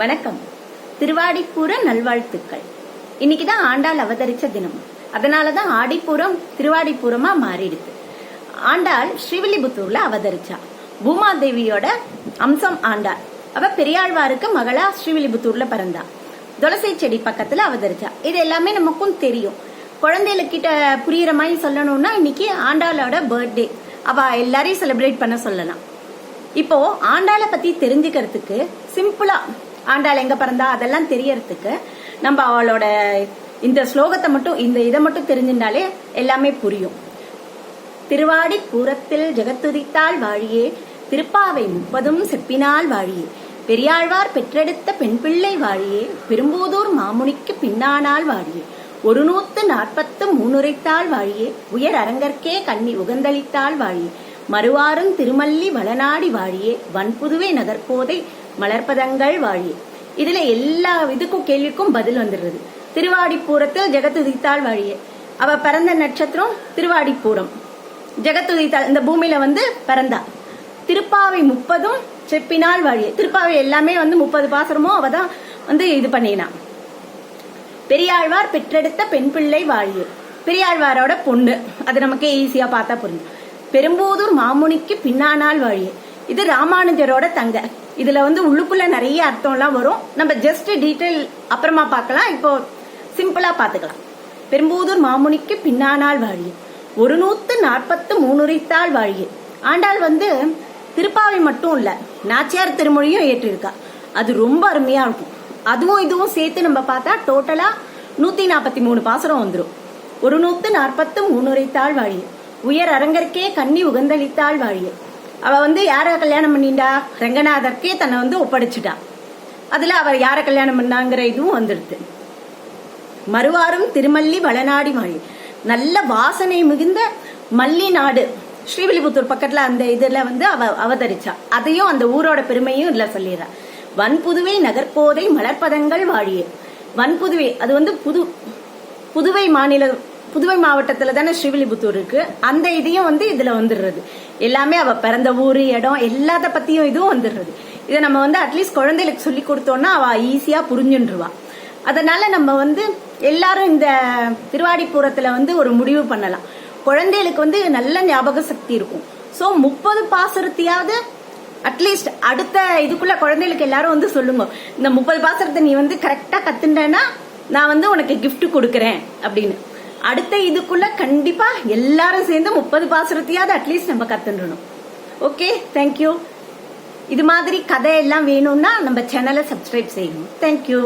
வணக்கம். திருவாடிப்பூர நல்வாழ்த்துக்கள். இன்னைக்கு தான் ஆண்டாள் அவதரிச்ச தினம். அதனால தான் ஆடிப்பூரம் திருவாடிப்பூரமா மாறிடுது. ஆண்டாள் ஸ்ரீவில்லிபுத்தூர்ல அவதரிச்சா. பூமாதேவியோட அம்சம் ஆண்டாள். அவ பெரியாழ்வாருக்கு மகளா ஸ்ரீவில்லிபுத்தூர்ல பிறந்தா. துளசி செடி பக்கத்துல அவதரிச்சா. இது எல்லாமே நமக்கும் தெரியும். குழந்தைகளுக்கிட்ட புரியுற மாதிரி சொல்லணும்னா இன்னைக்கு ஆண்டாளோட பர்த்டே. அவ எல்லாரையும் செலிப்ரேட் பண்ண சொல்லலாம். இப்போ ஆண்டாளை பத்தி தெரிஞ்சுக்கிறதுக்கு சிம்பிளா ஆண்டாள் எங்க பிறந்தா? அதெல்லாம் தெரியறதுக்கு நம்ம அவளோட இந்த ஸ்லோகத்தை மட்டும் இந்த இதை மட்டும் தெரிஞ்சிருந்தாலே எல்லாமே புரியும். திருவாடி பூரத்தில் ஜெகத்துதித்தாள் வாழியே திருப்பாவை முப்பதும் செப்பினால் வாழியே. பெரியாழ்வார் பெற்றெடுத்த பெண் பிள்ளை வாழியே பெரும்பூதூர் மாமுனிக்கு பின்னானால் வாழியே. ஒரு நூத்து நாற்பத்து மூணுரைத்தாள் வாழியே உயர் அரங்கற்கே கண்ணி உகந்தளித்தாள் வாழியே. மறுவாரும் திருமல்லி வளநாடி வாழியே வன்புதுவை நகர்கோதை மலர்பதங்கள் வாழி. இதுல எல்லா இதுக்கும் கேள்விக்கும் பதில் வந்துடுறது. திருவாடிப்பூரத்தில் ஜெகத்துதித்தாள் வாழிய. அவ பிறந்த நட்சத்திரம் திருவாடிப்பூரம். ஜெகத்துதித்தாள் இந்த பூமியில வந்து பிறந்தா. திருப்பாவை முப்பதும் செப்பினால் வாழிய. திருப்பாவை எல்லாமே வந்து முப்பது பாசரமும் அவ தான் வந்து இது பண்ணினான் பெரியாழ்வார் பெற்றெடுத்த பெண் பிள்ளை வாழிய. பெரியாழ்வாரோட பொண்ணு. அது நமக்கே ஈஸியா பார்த்தா புரியும். பெரும்போதூர் மாமுனிக்கு பின்னானால் வாழிய. இது ராமானுஜரோட தங்க. இதுல வந்து உள்ளுக்குள்ள நிறைய அர்த்தம்லாம் வரும். நம்ம ஜஸ்ட் டீட்டெயில் அப்புறமா பார்க்கலாம். இப்போ சிம்பிளா பாத்துக்கலாம் பெரும்பூதூர் மாமுனிக்கு பின்னானால் வாழிய. ஒரு நூத்து நாற்பத்து மூணுரித்தாள் வாழிய. ஆண்டாள் வந்து திருப்பாவை மட்டும் இல்ல நாச்சியார் திருமொழியும் ஏற்றிருக்கா. அது ரொம்ப அருமையா இருக்கும். அதுவும் இதுவும் சேர்த்து நம்ம பார்த்தா டோட்டலா நூத்தி நாற்பத்தி மூணு பாசரம் வந்துடும் ஒரு நூத்து நாற்பத்து மூணுரைத்தாள் வாழிய. உயர் அரங்கற்கே கன்னி உகந்தளித்தாள் வாழிய. அவள் வந்து யாரை கல்யாணம் பண்ணிண்டா ரங்கநாதர்க்கே தன்னை வந்து ஒப்படைச்சிட்டா. அதில் அவர் யாரை கல்யாணம் பண்ணாங்கிற இதுவும் வந்துடுது. மறுவாரும் திருமல்லி வளநாடி வாழி நல்ல வாசனை மிகுந்த மல்லி நாடு. ஸ்ரீவில்லிபுத்தூர் பக்கத்தில் அந்த இதில் வந்து அவ அவதரிச்சா. அதையும் அந்த ஊரோட பெருமையும் இல்லை சொல்லிடுறா. வன்புதுவை நகர்கோதை மலர்ப்பதங்கள் வாழியே. வன்புதுவை அது வந்து புது புதுவை மாநில புதுவை மாவட்டத்தில் தானே ஸ்ரீவில்லிபுத்தூர் இருக்கு. அந்த இதையும் வந்து இதுல வந்துடுறது. எல்லாமே அவ பிறந்த ஊர் இடம் எல்லாத்த பத்தியும் இதுவும் வந்துடுறது. இதை நம்ம வந்து அட்லீஸ்ட் குழந்தைகளுக்கு சொல்லி கொடுத்தோம்னா அவ ஈஸியா புரிஞ்சுன்றுவா. அதனால நம்ம வந்து எல்லாரும் இந்த திருவாடிபுரத்தில் வந்து ஒரு முடிவு பண்ணலாம். குழந்தைகளுக்கு வந்து நல்ல ஞாபக சக்தி இருக்கும். சோ முப்பது பாசுரத்தையாவது அட்லீஸ்ட் அடுத்த இதுக்குள்ள குழந்தைகளுக்கு எல்லாரும் வந்து சொல்லுங்க. இந்த முப்பது பாசரத்தை நீ வந்து கரெக்டா கத்துட்டேன்னா நான் வந்து உனக்கு கிஃப்ட் கொடுக்கறேன் அப்படின்னு. அடுத்த இதுக்குள்ள கண்டிப்பா எல்லாரும் சேர்ந்து முப்பது பாசுரத்தையாவது அட்லீஸ்ட் நம்ம கத்துடணும் ஓகே தேங்க்யூ இது மாதிரி கதை எல்லாம் வேணும்னா நம்ம சேனலை சப்ஸ்கிரைப் செய்யணும். தேங்க்யூ